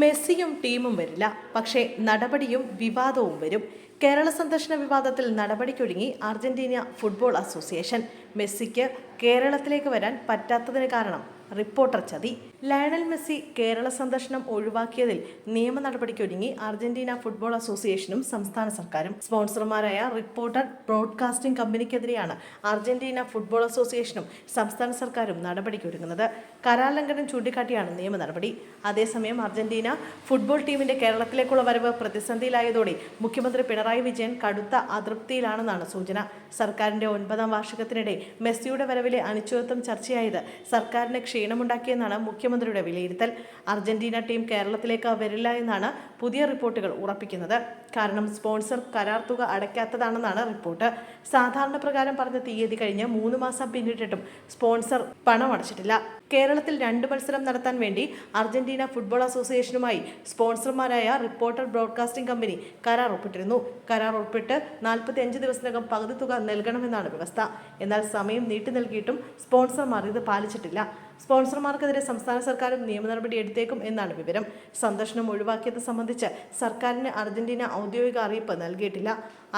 മെസ്സിയും ടീമും വരില്ല. പക്ഷേ നടപടിയും വിവാദവും വരും. കേരള സന്ദർശന വിവാദത്തിൽ നടപടിക്കൊരുങ്ങി അർജന്റീന ഫുട്ബോൾ അസോസിയേഷൻ. മെസ്സിക്ക് കേരളത്തിലേക്ക് വരാൻ പറ്റാത്തതിന് കാരണം റിപ്പോർട്ടർ ചതി. ലയണൽ മെസ്സി കേരള സന്ദർശനം ഒഴിവാക്കിയതിൽ നിയമ നടപടിക്കൊരുങ്ങി അർജന്റീന ഫുട്ബോൾ അസോസിയേഷനും സംസ്ഥാന സർക്കാരും. സ്പോൺസർമാരായ റിപ്പോർട്ടർ ബ്രോഡ്കാസ്റ്റിംഗ് കമ്പനിക്കെതിരെയാണ് അർജന്റീന ഫുട്ബോൾ അസോസിയേഷനും സംസ്ഥാന സർക്കാരും നടപടിക്കൊരുങ്ങുന്നത്. കരാലംഘനം ചൂണ്ടിക്കാട്ടിയാണ് നിയമ നടപടി. അതേസമയം അർജന്റീന ഫുട്ബോൾ ടീമിന്റെ കേരളത്തിലേക്കുള്ള വരവ് പ്രതിസന്ധിയിലായതോടെ മുഖ്യമന്ത്രി പിണറായി വിജയൻ കടുത്ത അതൃപ്തിയിലാണെന്നാണ് സൂചന. സർക്കാരിന്റെ ഒൻപതാം വാർഷികത്തിനിടെ മെസ്സിയുടെ വരവിലെ അനിശ്ചിതത്വം ചർച്ചയായത് സർക്കാരിന് ക്ഷീണമുണ്ടാക്കിയെന്നാണ് മുഖ്യമന്ത്രിയുടെ വിലയിരുത്തൽ. അർജന്റീന ടീം കേരളത്തിലേക്ക് വരില്ല എന്നാണ് പുതിയ റിപ്പോർട്ടുകൾ ഉറപ്പിക്കുന്നത്. കാരണം സ്പോൺസർ കരാർ തുക അടയ്ക്കാത്തതാണെന്നാണ് റിപ്പോർട്ട്. സാധാരണ പ്രകാരം പറഞ്ഞ തീയതി കഴിഞ്ഞ് മൂന്ന് മാസം പിന്നിട്ടിട്ടും സ്പോൺസർ പണം അടച്ചിട്ടില്ല. കേരളത്തിൽ രണ്ട് മത്സരം നടത്താൻ വേണ്ടി അർജന്റീന ഫുട്ബോൾ അസോസിയേഷനുമായി സ്പോൺസർമാരായ റിപ്പോർട്ടർ ബ്രോഡ്കാസ്റ്റിംഗ് കമ്പനി കരാർ ഒപ്പിട്ടിരുന്നു. കരാർ ഒപ്പിട്ട് നാൽപ്പത്തി അഞ്ച് ദിവസത്തിനകം പകുതി തുക നൽകണമെന്നാണ് വ്യവസ്ഥ. എന്നാൽ സമയം നീട്ടി നൽകിയിട്ടും സ്പോൺസർമാർ ഇത് പാലിച്ചിട്ടില്ല. സ്പോൺസർമാർക്കെതിരെ സംസ്ഥാന സർക്കാരും നിയമ നടപടി എടുത്തേക്കും എന്നാണ് വിവരം. സന്ദർശനം ഒഴിവാക്കിയത് സംബന്ധിച്ച് സർക്കാരിന് അർജന്റീന ഔദ്യോഗിക അറിയിപ്പ് നൽകിയിട്ടില്ല.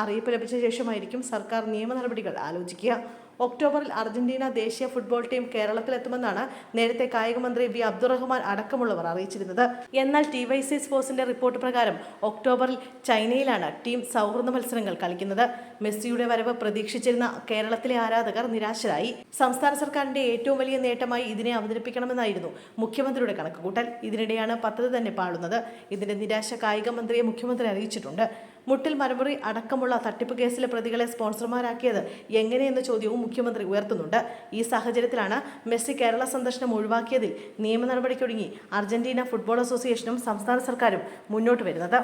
അറിയിപ്പ് ലഭിച്ച ശേഷമായിരിക്കും സർക്കാർ നിയമ നടപടികൾ ആലോചിക്കുക. ഒക്ടോബറിൽ അർജന്റീന ദേശീയ ഫുട്ബോൾ ടീം കേരളത്തിലെത്തുമെന്നാണ് നേരത്തെ കായിക മന്ത്രി വി അബ്ദുറഹ്മാൻ അടക്കമുള്ളവർ അറിയിച്ചിരുന്നത്. എന്നാൽ ടി വൈ സി സ്പോർട്സിന്റെ റിപ്പോർട്ട് പ്രകാരം ഒക്ടോബറിൽ ചൈനയിലാണ് ടീം സൗഹൃദ മത്സരങ്ങൾ കളിക്കുന്നത്. മെസ്സിയുടെ വരവ് പ്രതീക്ഷിച്ചിരുന്ന കേരളത്തിലെ ആരാധകർ നിരാശരായി. സംസ്ഥാന സർക്കാരിന്റെ ഏറ്റവും വലിയ നേട്ടമായി ഇതിനെ അവതരിപ്പിക്കണമെന്നായിരുന്നു മുഖ്യമന്ത്രിയുടെ കണക്കുകൂട്ടൽ. ഇതിനിടെയാണ് പദ്ധതി തന്നെ പാടുന്നത് ഇതിന്റെ നിരാശ കായിക മന്ത്രിയെ മുഖ്യമന്ത്രി അറിയിച്ചിട്ടുണ്ട്. മുട്ടിൽ മരമുറി അടക്കമുള്ള തട്ടിപ്പ് കേസിലെ പ്രതികളെ സ്പോൺസർമാരാക്കിയത് എങ്ങനെയെന്ന ചോദ്യവും മുഖ്യമന്ത്രി ഉയർത്തുന്നുണ്ട്. ഈ സാഹചര്യത്തിലാണ് മെസ്സി കേരള സന്ദർശനം ഒഴിവാക്കിയതിൽ നിയമ നടപടിക്കൊടുങ്ങി അർജന്റീന ഫുട്ബോൾ അസോസിയേഷനും സംസ്ഥാന സർക്കാരും മുന്നോട്ട് വരുന്നത്.